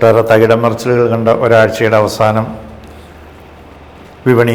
ഒട്ടേറെ തകിടം മറിച്ചിലുകൾ കണ്ട ഒരാഴ്ചയുടെ അവസാനം വിപണി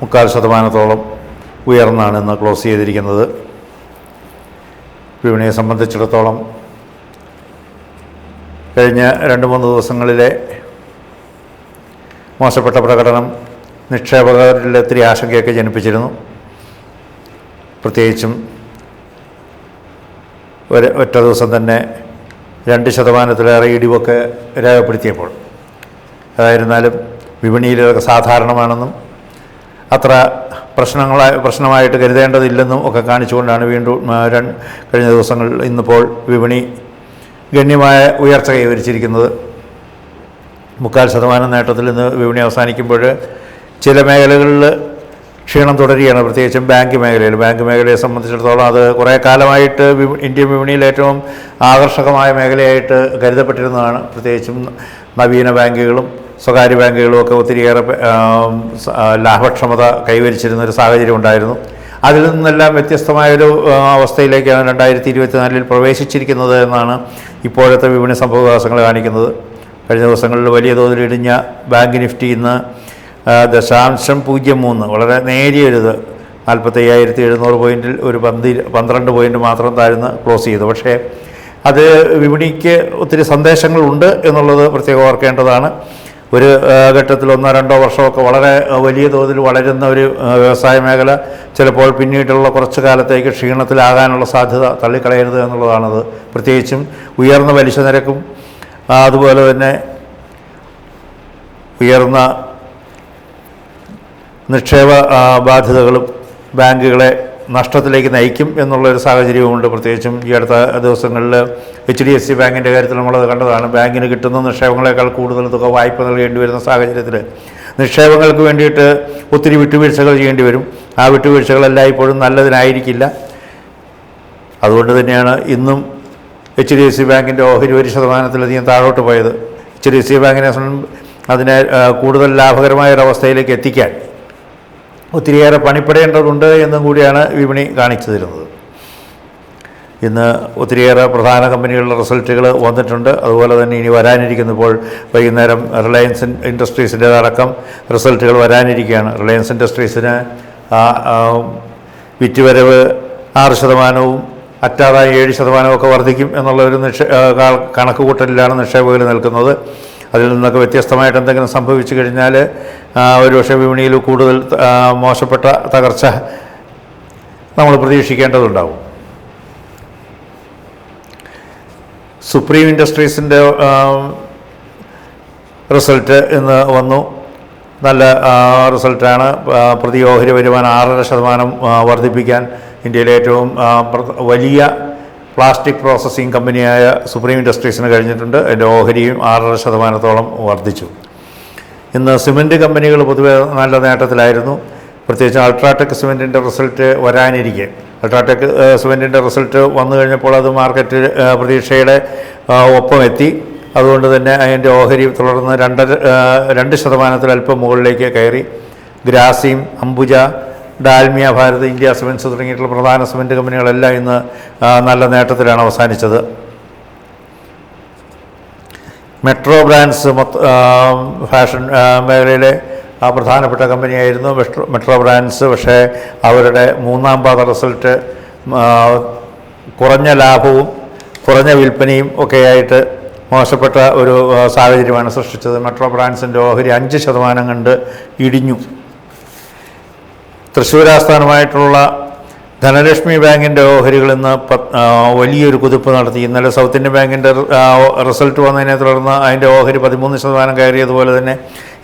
മുക്കാൽ ശതമാനത്തോളം ഉയർന്നാണ് ഇന്ന് ക്ലോസ് ചെയ്തിരിക്കുന്നത്. വിപണിയെ സംബന്ധിച്ചിടത്തോളം കഴിഞ്ഞ രണ്ട് മൂന്ന് ദിവസങ്ങളിലെ മോശപ്പെട്ട പ്രകടനം നിക്ഷേപകരിൽ ഒത്തിരി ആശങ്കയൊക്കെ ജനിപ്പിച്ചിരുന്നു. പ്രത്യേകിച്ചും ഒരു ഒറ്റ ദിവസം തന്നെ രണ്ട് ശതമാനത്തിലേറെ ഇടിവൊക്കെ രേഖപ്പെടുത്തിയപ്പോൾ. അതായിരുന്നാലും വിപണിയിലൊക്കെ സാധാരണമാണെന്നും അത്ര പ്രശ്നങ്ങളായി പ്രശ്നമായിട്ട് കരുതേണ്ടതില്ലെന്നും ഒക്കെ കാണിച്ചുകൊണ്ടാണ് വീണ്ടും കഴിഞ്ഞ ദിവസങ്ങളിൽ ഇന്നിപ്പോൾ വിപണി ഗണ്യമായ ഉയർച്ച കൈവരിച്ചിരിക്കുന്നത്. മുക്കാൽ ശതമാനം നേട്ടത്തിൽ ഇന്ന് വിപണി അവസാനിക്കുമ്പോൾ ചില മേഖലകളിൽ ക്ഷീണം തുടരുകയാണ് പ്രത്യേകിച്ചും ബാങ്ക് മേഖലയിൽ. ബാങ്ക് മേഖലയെ സംബന്ധിച്ചിടത്തോളം അത് കുറേ കാലമായിട്ട് ഇന്ത്യൻ വിപണിയിൽ ഏറ്റവും ആകർഷകമായ മേഖലയായിട്ട് കരുതപ്പെട്ടിരുന്നതാണ്. പ്രത്യേകിച്ചും നവീന ബാങ്കുകളും സ്വകാര്യ ബാങ്കുകളും ഒക്കെ ഒത്തിരിയേറെ ലാഭക്ഷമത കൈവരിച്ചിരുന്ന ഒരു സാഹചര്യം ഉണ്ടായിരുന്നു. അതിൽ നിന്നെല്ലാം വ്യത്യസ്തമായൊരു അവസ്ഥയിലേക്കാണ് രണ്ടായിരത്തി ഇരുപത്തിനാലിൽ പ്രവേശിച്ചിരിക്കുന്നത് എന്നാണ് ഇപ്പോഴത്തെ വിപണി സംഭവവികാസങ്ങൾ കാണിക്കുന്നത്. കഴിഞ്ഞ ദിവസങ്ങളിൽ വലിയ തോതിൽ ഇടിഞ്ഞ ബാങ്ക് നിഫ്റ്റി ഇന്ന് ദശാംശം പൂജ്യം മൂന്ന്. വളരെ നേരിയൊരിത് നാൽപ്പത്തയ്യായിരത്തി എഴുന്നൂറ് പോയിന്റിൽ ഒരു പന്തി പന്ത്രണ്ട് പോയിന്റ് മാത്രം താഴ്ന്ന് ക്ലോസ് ചെയ്തു. പക്ഷേ അത് വിപണിക്ക് ഒത്തിരി സന്ദേശങ്ങളുണ്ട് എന്നുള്ളത് പ്രത്യേകം ഓർക്കേണ്ടതാണ്. ഒരു ഘട്ടത്തിൽ ഒന്നോ രണ്ടോ വർഷമൊക്കെ വളരെ വലിയ തോതിൽ വളരുന്ന ഒരു വ്യവസായ മേഖല ചിലപ്പോൾ പിന്നീടുള്ള കുറച്ച് കാലത്തേക്ക് ക്ഷീണത്തിലാകാനുള്ള സാധ്യത തള്ളിക്കളയരുത് എന്നുള്ളതാണത്. പ്രത്യേകിച്ചും ഉയർന്ന പലിശ നിരക്കും അതുപോലെ തന്നെ ഉയർന്ന നിക്ഷേപ ബാധ്യതകളും ബാങ്കുകളെ നഷ്ടത്തിലേക്ക് നയിക്കും എന്നുള്ളൊരു സാഹചര്യവുമുണ്ട്. പ്രത്യേകിച്ചും ഈ അടുത്ത ദിവസങ്ങളിൽ എച്ച് ഡി എഫ് സി ബാങ്കിന്റെ കാര്യത്തിൽ നമ്മളത് കണ്ടതാണ്. ബാങ്കിന് കിട്ടുന്ന നിക്ഷേപങ്ങളെക്കാൾ കൂടുതൽ തുക വായ്പ നൽകേണ്ടി വരുന്ന സാഹചര്യത്തിൽ നിക്ഷേപങ്ങൾക്ക് വേണ്ടിയിട്ട് ഒത്തിരി വിട്ടുവീഴ്ചകൾ ചെയ്യേണ്ടി വരും. ആ വിട്ടുവീഴ്ചകളെല്ലാം ഇപ്പോഴും നല്ലതിനായിരിക്കില്ല. അതുകൊണ്ട് തന്നെയാണ് ഇന്നും എച്ച് ഡി എഫ് സി ബാങ്കിന്റെ ഓഹരി ഒരു ശതമാനത്തിലധികം താഴോട്ട് പോയത്. എച്ച് ഡി എഫ് സി ബാങ്കിനെ അതിനെ കൂടുതൽ ലാഭകരമായ ഒരു അവസ്ഥയിലേക്ക് എത്തിക്കാൻ ഒത്തിരിയേറെ പണിപ്പെടേണ്ടതുണ്ട് എന്നും കൂടിയാണ് വിപണി കാണിച്ചു തരുന്നത് ഇന്ന് ഒത്തിരിയേറെ പ്രധാന കമ്പനികളുടെ റിസൾട്ടുകൾ വന്നിട്ടുണ്ട്. അതുപോലെ തന്നെ ഇനി വരാനിരിക്കുന്നപ്പോൾ വൈകുന്നേരം റിലയൻസ് ഇൻഡസ്ട്രീസിന്റെ അടക്കം റിസൾട്ടുകൾ വരാനിരിക്കുകയാണ്. റിലയൻസ് ഇൻഡസ്ട്രീസിന് വിറ്റുവരവ് ആറ് ശതമാനവും അറ്റാതായി ഏഴ് ഒക്കെ വർദ്ധിക്കും എന്നുള്ള ഒരു നിക്ഷേ കണക്കുകൂട്ടലിലാണ് നിക്ഷേപകർ നിൽക്കുന്നത്. അതിൽ നിന്നൊക്കെ വ്യത്യസ്തമായിട്ട് എന്തെങ്കിലും സംഭവിച്ചു കഴിഞ്ഞാൽ ഒരുപക്ഷെ വിപണിയിൽ കൂടുതൽ മോശപ്പെട്ട തകർച്ച നമ്മൾ പ്രതീക്ഷിക്കേണ്ടതുണ്ടാവും. സുപ്രീം ഇൻഡസ്ട്രീസിന്റെ റിസൾട്ട് ഇന്ന് വന്നു. നല്ല റിസൾട്ടാണ്. ആ, പ്രതി ഓഹരി വരുമാനം ആറര ശതമാനം വർദ്ധിപ്പിക്കാൻ ഇന്ത്യയിലെ ഏറ്റവും വലിയ പ്ലാസ്റ്റിക് പ്രോസസ്സിംഗ് കമ്പനിയായ സുപ്രീം ഇൻഡസ്ട്രീസിന് കഴിഞ്ഞിട്ടുണ്ട്. അതിന്റെ ഓഹരിയും ആറര ശതമാനത്തോളം വർദ്ധിച്ചു. ഇന്ന് സിമന്റ് കമ്പനികൾ പൊതുവെ നല്ല നേട്ടത്തിലായിരുന്നു. പ്രത്യേകിച്ച് അൾട്രാടെക് സിമന്റിന്റെ റിസൾട്ട് വരാനിരിക്കെ. അൾട്രാടെക് സിമന്റിന്റെ റിസൾട്ട് വന്നു കഴിഞ്ഞപ്പോൾ അത് മാർക്കറ്റ് പ്രതീക്ഷയുടെ ഒപ്പം എത്തി. അതുകൊണ്ട് തന്നെ അതിന്റെ ഓഹരി തുടർന്ന് രണ്ടര രണ്ട് ശതമാനത്തിൽ അല്പം മുകളിലേക്ക് കയറി. ഗ്രാസിം അംബുജ ഡാൽമിയ ഭാരത് ഇന്ത്യ സിമെൻസ് തുടങ്ങിയിട്ടുള്ള പ്രധാന സിമെന്റ് കമ്പനികളെല്ലാം ഇന്ന് നല്ല നേട്ടത്തിലാണ് അവസാനിച്ചത്. മെട്രോ ബ്രാൻഡ്സ് ഫാഷൻ മേഖലയിലെ ആ പ്രധാനപ്പെട്ട കമ്പനിയായിരുന്നു മെട്രോ മെട്രോ ബ്രാൻഡ്സ്. പക്ഷേ അവരുടെ മൂന്നാം പാദ റിസൾട്ട് കുറഞ്ഞ ലാഭവും കുറഞ്ഞ വിൽപ്പനയും ഒക്കെയായിട്ട് മോശപ്പെട്ട ഒരു സാഹചര്യമാണ് സൃഷ്ടിച്ചത്. മെട്രോ ബ്രാൻഡ്സിന്റെ ഓഹരി അഞ്ച് ശതമാനം കണ്ട് ഇടിഞ്ഞു. തൃശ്ശൂർ ആസ്ഥാനമായിട്ടുള്ള ധനലക്ഷ്മി ബാങ്കിന്റെ ഓഹരികൾ ഇന്ന് വലിയൊരു കുതിപ്പ് നടത്തി. ഇന്നലെ സൗത്ത് ഇന്ത്യൻ ബാങ്കിന്റെ റിസൾട്ട് വന്നതിനെ തുടർന്ന് അതിന്റെ ഓഹരി പതിമൂന്ന് ശതമാനം കയറിയതുപോലെ തന്നെ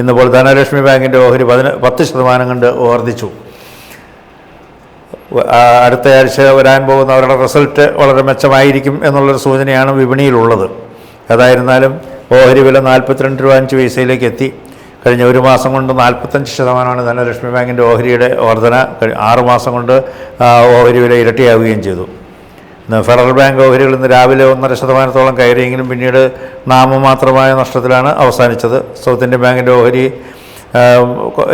ഇന്നിപ്പോൾ ധനലക്ഷ്മി ബാങ്കിന്റെ ഓഹരി പതിന പത്ത് ശതമാനം കണ്ട് വർദ്ധിച്ചു. അടുത്ത ആഴ്ച വരാൻ പോകുന്ന അവരുടെ റിസൾട്ട് വളരെ മെച്ചമായിരിക്കും എന്നുള്ളൊരു സൂചനയാണ് വിപണിയിലുള്ളത്. ഏതായിരുന്നാലും ഓഹരി വില നാൽപ്പത്തിരണ്ട് രൂപ അഞ്ച് പൈസയിലേക്ക് എത്തി. കഴിഞ്ഞ ഒരു മാസം കൊണ്ട് നാൽപ്പത്തഞ്ച് ശതമാനമാണ് ധനലക്ഷ്മി ബാങ്കിന്റെ ഓഹരിയുടെ വർധന. ആറ് മാസം കൊണ്ട് ഓഹരി വില ഇരട്ടിയാവുകയും ചെയ്തു. ഫെഡറൽ ബാങ്ക് ഓഹരികൾ ഇന്ന് രാവിലെ ഒന്നര ശതമാനത്തോളം കയറിയെങ്കിലും പിന്നീട് നാമമാത്രമായ നഷ്ടത്തിലാണ് അവസാനിച്ചത്. സൗത്ത് ഇന്ത്യൻ ബാങ്കിന്റെ ഓഹരി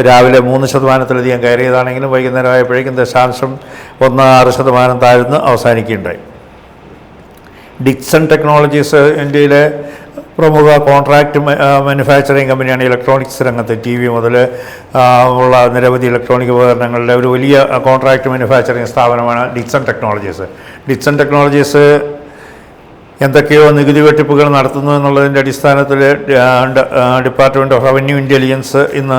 രാവിലെ മൂന്ന് ശതമാനത്തിലധികം കയറിയതാണെങ്കിലും വൈകുന്നേരം ആയപ്പോഴേക്കും ദശാംശം ഒന്ന് ആറ് ശതമാനം താഴ്ന്ന് അവസാനിക്കുകയുണ്ടായി. ഡിക്സൺ ടെക്നോളജീസ് ഇന്ത്യയിലെ പ്രമുഖ കോൺട്രാക്ട് മാനുഫാക്ചറിങ് കമ്പനിയാണ് ഇലക്ട്രോണിക്സ് രംഗത്ത്. ടി വി മുതൽ ഉള്ള നിരവധി ഇലക്ട്രോണിക് ഉപകരണങ്ങളുടെ ഒരു വലിയ കോൺട്രാക്ട് മാനുഫാക്ചറിങ് സ്ഥാപനമാണ് ഡിക്സൺ ടെക്നോളജീസ് ഡിക്സൺ ടെക്നോളജീസ് എന്തൊക്കെയോ നികുതി വെട്ടിപ്പുകൾ നടത്തുന്നു എന്നുള്ളതിന്റെ അടിസ്ഥാനത്തിൽ ഡിപ്പാർട്ട്മെന്റ് ഓഫ് റവന്യൂ ഇന്റലിജൻസ് ഇന്ന്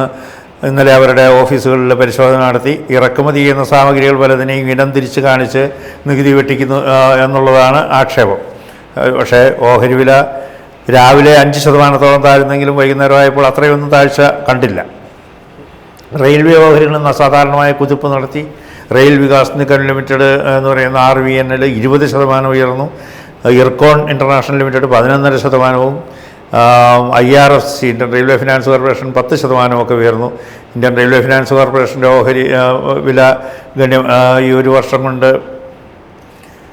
ഇന്നലെ അവരുടെ ഓഫീസുകളിൽ പരിശോധന നടത്തി. ഇറക്കുമതി ചെയ്യുന്ന സാമഗ്രികൾ പലതിനെയും ഇനം തിരിച്ച് കാണിച്ച് നികുതി വെട്ടിക്കുന്നു എന്നുള്ളതാണ് ആക്ഷേപം. പക്ഷേ ഓഹരി വില രാവിലെ അഞ്ച് ശതമാനത്തോളം താഴ്ന്നെങ്കിലും വൈകുന്നേരമായപ്പോൾ അത്രയൊന്നും താഴ്ച കണ്ടില്ല. റെയിൽവേ ഓഹരികളിൽ നിന്ന് അസാധാരണമായ കുതിപ്പ് നടത്തി. റെയിൽ വികാസ് നിഗം ലിമിറ്റഡ് എന്ന് പറയുന്ന ആർ വി എൻ എൽ ഇരുപത് ശതമാനം ഉയർന്നു. ഇർക്കോൺ ഇന്റർനാഷണൽ ലിമിറ്റഡ് പതിനൊന്നര ശതമാനവും. I R F C Indian railway finance corporation പത്ത് ശതമാനമൊക്കെ ഉയർന്നു. ഇന്ത്യൻ റെയിൽവേ ഫിനാൻസ് കോർപ്പറേഷന്റെ ഓഹരി വില ഗണ്യം ഈ ഒരു വർഷം കൊണ്ട്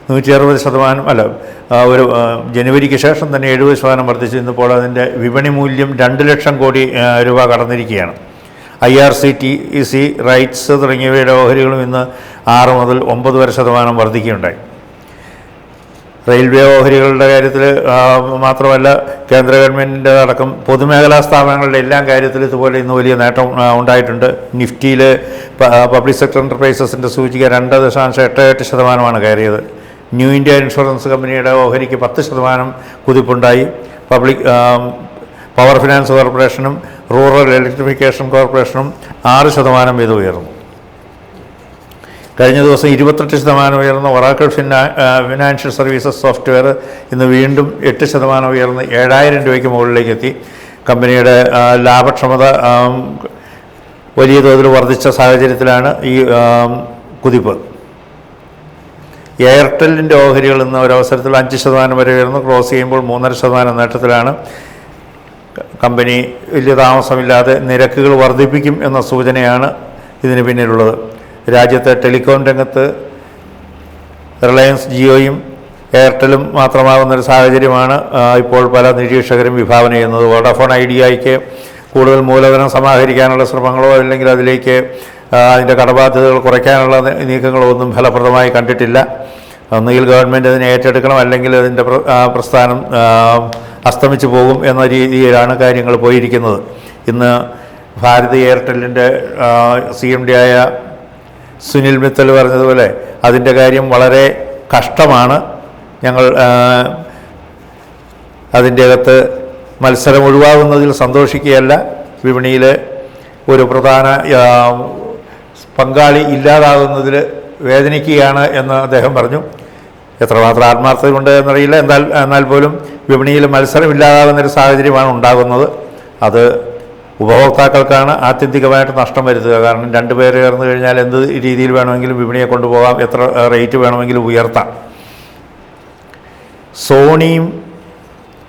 നൂറ്റി അറുപത് ശതമാനം അല്ല ഒരു ജനുവരിക്ക് ശേഷം തന്നെ എഴുപത് ശതമാനം വർദ്ധിച്ചു. ഇന്നിപ്പോൾ അതിന്റെ വിപണി മൂല്യം രണ്ട് ലക്ഷം കോടി രൂപ കടന്നിരിക്കുകയാണ്. I R C T C RITES തുടങ്ങിയവയുടെ ഓഹരികളും ഇന്ന് ആറ് മുതൽ ഒമ്പത് വരെ ശതമാനം വർദ്ധിക്കുകയുണ്ടായി. റെയിൽവേ ഓഹരികളുടെ കാര്യത്തിൽ മാത്രമല്ല കേന്ദ്ര ഗവൺമെന്റിന്റെ അടക്കം പൊതുമേഖലാ സ്ഥാപനങ്ങളുടെ എല്ലാം കാര്യത്തിൽ ഇതുപോലെ ഇന്ന് വലിയ നേട്ടം ഉണ്ടായിട്ടുണ്ട്. നിഫ്റ്റിയിൽ പബ്ലിക് സെക്ടർ എന്റർപ്രൈസസിന്റെ സൂചിക രണ്ട് ദശാംശം എട്ട് എട്ട് ശതമാനമാണ് കയറിയത്. ന്യൂ ഇന്ത്യ ഇൻഷുറൻസ് കമ്പനിയുടെ ഓഹരിക്ക് പത്ത് ശതമാനം കുതിപ്പുണ്ടായി. പബ്ലിക് പവർ ഫിനാൻസ് കോർപ്പറേഷനും റൂറൽ ഇലക്ട്രിഫിക്കേഷൻ കോർപ്പറേഷനും ആറ് ശതമാനം വീതം ഉയർന്നു. കഴിഞ്ഞ ദിവസം ഇരുപത്തെട്ട് ശതമാനം ഉയർന്ന Oracle fina financial services software ഇന്ന് വീണ്ടും എട്ട് ശതമാനം ഉയർന്ന് ഏഴായിരം രൂപയ്ക്ക് മുകളിലേക്ക് എത്തി. കമ്പനിയുടെ ലാഭക്ഷമത വലിയ തോതിൽ വർദ്ധിച്ച സാഹചര്യത്തിലാണ് ഈ കുതിപ്പ്. എയർടെല്ലിന്റെ ഓഹരികൾ ഇന്ന് ഒരവസരത്തിൽ അഞ്ച് ശതമാനം വരെ ഉയർന്നു. ക്ലോസ് ചെയ്യുമ്പോൾ മൂന്നര ശതമാനം നേട്ടത്തിലാണ്. കമ്പനി വലിയ താമസമില്ലാതെ നിരക്കുകൾ വർദ്ധിപ്പിക്കും എന്ന സൂചനയാണ് ഇതിന് പിന്നിലുള്ളത്. രാജ്യത്തെ ടെലികോം രംഗത്ത് റിലയൻസ് ജിയോയും എയർടെലും മാത്രമാകുന്നൊരു സാഹചര്യമാണ് ഇപ്പോൾ പല നിരീക്ഷകരും വിഭാവന ചെയ്യുന്നത്. വോഡാഫോൺ ഐഡിയയ്ക്ക് കൂടുതൽ മൂലധനം സമാഹരിക്കാനുള്ള ശ്രമങ്ങളോ അല്ലെങ്കിൽ അതിലേക്ക് അതിന്റെ കടബാധ്യതകൾ കുറയ്ക്കാനുള്ള നീക്കങ്ങളൊന്നും ഫലപ്രദമായി കണ്ടിട്ടില്ല. ഒന്നുകിൽ ഗവൺമെന്റ് അതിനെ ഏറ്റെടുക്കണം അല്ലെങ്കിൽ അതിന്റെ പ്രസ്ഥാനം അസ്തമിച്ചു പോകും എന്ന രീതിയിലാണ് കാര്യങ്ങൾ പോയിരിക്കുന്നത്. ഇന്ന് ഭാരത് എയർടെല്ലിന്റെ സി എം ഡി ആയ സുനിൽ മിത്തൽ പറഞ്ഞതുപോലെ അതിന്റെ കാര്യം വളരെ കഷ്ടമാണ്. ഞങ്ങൾ അതിന്റെ അകത്ത് മത്സരം ഒഴിവാകുന്നതിൽ സന്തോഷിക്കുകയല്ല. വിപണിയിൽ ഒരു പ്രധാന പങ്കാളി ഇല്ലാതാകുന്നതിൽ വേദനിക്കുകയാണ് എന്ന് അദ്ദേഹം പറഞ്ഞു. എത്രമാത്രം ആത്മാർത്ഥത കൊണ്ട് എന്നറിയില്ല. എന്നാൽ എന്നാൽ പോലും വിപണിയിൽ മത്സരം ഇല്ലാതാകുന്നൊരു സാഹചര്യമാണ് ഉണ്ടാകുന്നത്. അത് ഉപഭോക്താക്കൾക്കാണ് ആത്യന്തികമായിട്ട് നഷ്ടം വരുത്തുക. കാരണം രണ്ട് പേര് ചേർന്ന് കഴിഞ്ഞാൽ എന്ത് രീതിയിൽ വേണമെങ്കിലും വിപണിയെ കൊണ്ടുപോകാം എത്ര റേറ്റ് വേണമെങ്കിലും ഉയർത്താം. സോണിയും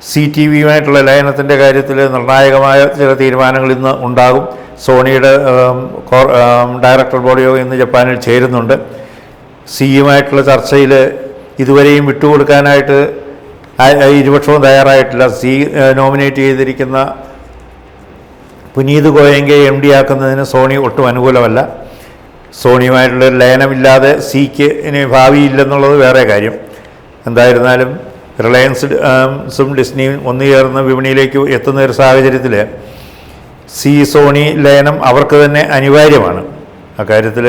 സി ടി വിയുമായിട്ടുള്ള ലയനത്തിന്റെ കാര്യത്തിൽ നിർണായകമായ ചില തീരുമാനങ്ങൾ ഇന്ന് ഉണ്ടാകും. സോണിയുടെ ഡയറക്ടർ ബോർഡ് യോഗം ഇന്ന് ജപ്പാനിൽ ചേരുന്നുണ്ട്. സിയുമായിട്ടുള്ള ചർച്ചയിൽ ഇതുവരെയും വിട്ടുകൊടുക്കാനായിട്ട് ഇരുപക്ഷവും തയ്യാറായിട്ടില്ല. സി നോമിനേറ്റ് ചെയ്തിരിക്കുന്ന പുനീത് ഗോയങ്കയെ എം ഡി ആക്കുന്നതിന് സോണി ഒട്ടും അനുകൂലമല്ല. സോണിയുമായിട്ടുള്ള ലയനമില്ലാതെ സിക്ക് ഇനി ഭാവിയില്ലെന്നുള്ളത് വേറെ കാര്യം. എന്തായിരുന്നാലും റിലയൻസ് ഡിസ്നിയും ഒന്നു ചേർന്ന് വിപണിയിലേക്ക് എത്തുന്ന ഒരു സാഹചര്യത്തിൽ സി സോണി ലയനം അവർക്ക് തന്നെ അനിവാര്യമാണ്. അക്കാര്യത്തിൽ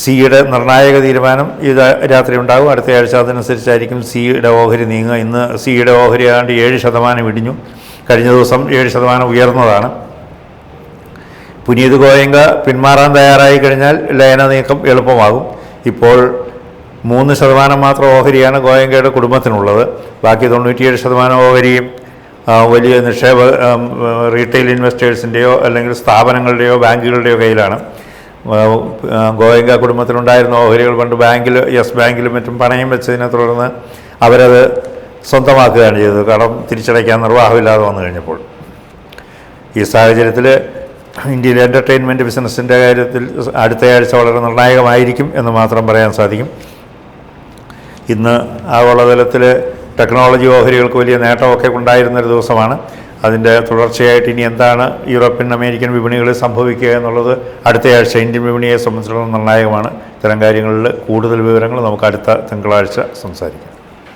സിയുടെ നിർണായക തീരുമാനം ഇത് രാത്രി ഉണ്ടാകും. അടുത്ത ആഴ്ച അതനുസരിച്ചായിരിക്കും സിയുടെ ഓഹരി നീങ്ങുക. ഇന്ന് സിയുടെ ഓഹരി ഏതാണ്ട് ഏഴ് ശതമാനം ഇടിഞ്ഞു. കഴിഞ്ഞ ദിവസം ഏഴ് ശതമാനം ഉയർന്നതാണ്. പുനീത് ഗോയങ്ക പിന്മാറാൻ തയ്യാറായി കഴിഞ്ഞാൽ ലയന നീക്കം എളുപ്പമാകും. ഇപ്പോൾ മൂന്ന് ശതമാനം മാത്രം ഓഹരിയാണ് ഗോയങ്കയുടെ കുടുംബത്തിനുള്ളത്. ബാക്കി തൊണ്ണൂറ്റിയേഴ് ശതമാനം ഓഹരിയും വലിയ നിക്ഷേപ റീറ്റെയിൽ ഇൻവെസ്റ്റേഴ്സിന്റെയോ അല്ലെങ്കിൽ സ്ഥാപനങ്ങളുടെയോ ബാങ്കുകളുടെയോ കയ്യിലാണ്. ഗോയങ്ക കുടുംബത്തിനുണ്ടായിരുന്ന ഓഹരികൾ പണ്ട് ബാങ്കിൽ യെസ് ബാങ്കിലും മറ്റും പണയം വെച്ചതിനെ തുടർന്ന് അവരത് സ്വന്തമാക്കുകയാണ് ചെയ്തത്. കടം തിരിച്ചടയ്ക്കാൻ നിർവാഹമില്ലാതെ വന്നു കഴിഞ്ഞപ്പോൾ. ഈ സാഹചര്യത്തിൽ ഇന്ത്യയിലെ എന്റർടൈൻമെന്റ് ബിസിനസ്സിന്റെ കാര്യത്തിൽ അടുത്തയാഴ്ച വളരെ നിർണായകമായിരിക്കും എന്ന് മാത്രം പറയാൻ സാധിക്കും. ഇന്ന് ആഗോളതലത്തിൽ ടെക്നോളജി ഓഹരികൾക്ക് വലിയ നേട്ടമൊക്കെ ഉണ്ടായിരുന്നൊരു ദിവസമാണ്. അതിന്റെ തുടർച്ചയായിട്ട് ഇനി എന്താണ് യൂറോപ്യൻ അമേരിക്കൻ വിപണികളിൽ സംഭവിക്കുക എന്നുള്ളത് അടുത്തയാഴ്ച ഇന്ത്യൻ വിപണിയെ സംബന്ധിച്ചിടത്തോളം നിർണായകമാണ്. ഇത്തരം കാര്യങ്ങളിൽ കൂടുതൽ വിവരങ്ങൾ നമുക്ക് അടുത്ത തിങ്കളാഴ്ച സംസാരിക്കാം.